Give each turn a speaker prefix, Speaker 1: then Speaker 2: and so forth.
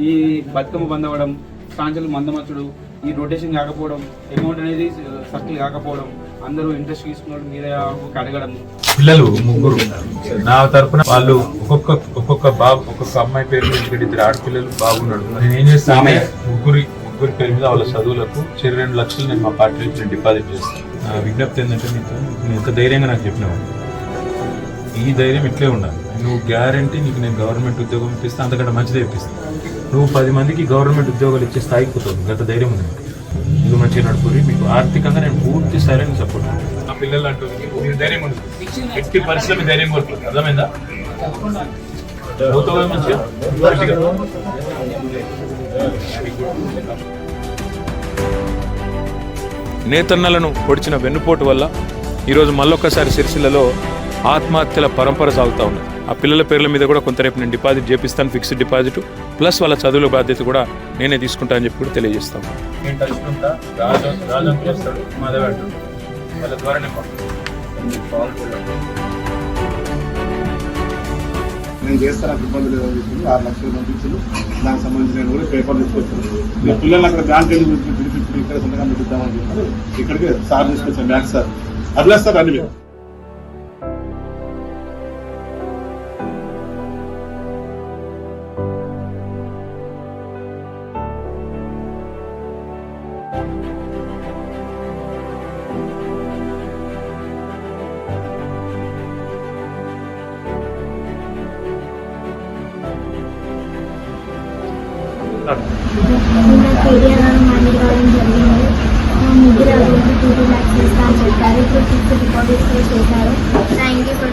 Speaker 1: ఈ బతుకమ్మ బంద్ అవ్వడం ప్రాంతాలు మందమచ్చుడు ఈ రొటేషన్ కాకపోవడం అమౌంట్ అనేది సర్కిల్ కాకపోవడం అందరూ ఇంట్రెస్ట్ తీసుకున్న మీద అడగడం
Speaker 2: పిల్లలు ముగ్గురు నా తరపున వాళ్ళు ఒక్కొక్క ఒక్కొక్క బాబు ఒక్కొక్క అమ్మాయి పేరు మీద ఇద్దరు ఆడపిల్లలు బాగున్నాడు నేను ఏం చేస్తాను ముగ్గురి ముగ్గురి పేరు మీద వాళ్ళ చదువులకు చెరు రెండు లక్షలు నేను మా పార్టీ నుంచి నేను డిపాజిట్ చేస్తాను విజ్ఞప్తి ఏంటంటే నీకు నువ్వు ఎంత ధైర్యంగా నాకు చెప్పినావు. ఈ ధైర్యం ఇట్లే ఉండాలి. నువ్వు గ్యారంటీ నీకు నేను గవర్నమెంట్ ఉద్యోగం ఇప్పిస్తా అంతకంటే మంచిదే ఇప్పిస్తాను నువ్వు పది మందికి గవర్నమెంట్ ఉద్యోగాలు ఇచ్చే స్థాయికి పోతావు గత ధైర్యం ఉంది. ఇది మంచిగా నడుపురి మీకు ఆర్థికంగా నేను పూర్తి స్థాయిలో సపోర్ట్ ఆ పిల్లలు అంటూ మీరు ధైర్యం ఉండదు ఎట్టి మీ ధైర్యం కోరుతుంది అర్థమైందా? పోతావా మంచిగా? గట్టిగా.
Speaker 3: నేతన్నలను పొడిచిన వెన్నుపోటు వల్ల ఈరోజు మళ్ళొక్కసారి సిరిసిల్లలో ఆత్మహత్యల పరంపర సాగుతూ ఉంది ఆ పిల్లల పేర్ల మీద కూడా కొంత రేపు నేను డిపాజిట్ చేపిస్తాను ఫిక్స్డ్ డిపాజిట్. ప్లస్ వాళ్ళ చదువుల బాధ్యత కూడా నేనే తీసుకుంటా అని చెప్పి కూడా తెలియజేస్తాను
Speaker 2: నేను
Speaker 4: చేస్తాను నాకు ఇబ్బంది లేదని చెప్పి ఆరు లక్షలు పంపించారు. దానికి సంబంధించి నేను కూడా పేపర్ తీసుకొచ్చాను. పిల్లలు అక్కడ బ్యాంక్ వెళ్ళి ఇక్కడ సొంతంగా పెట్టిద్దామని చెప్పి ఇక్కడికి సార్ తీసుకొచ్చాను బ్యాంక్ సార్. అట్లా సార్ అన్ని
Speaker 5: డిపాజిట్స్ కూడా చేశారు థ్యాంక్ యూ ఫర్ కేటీఆర్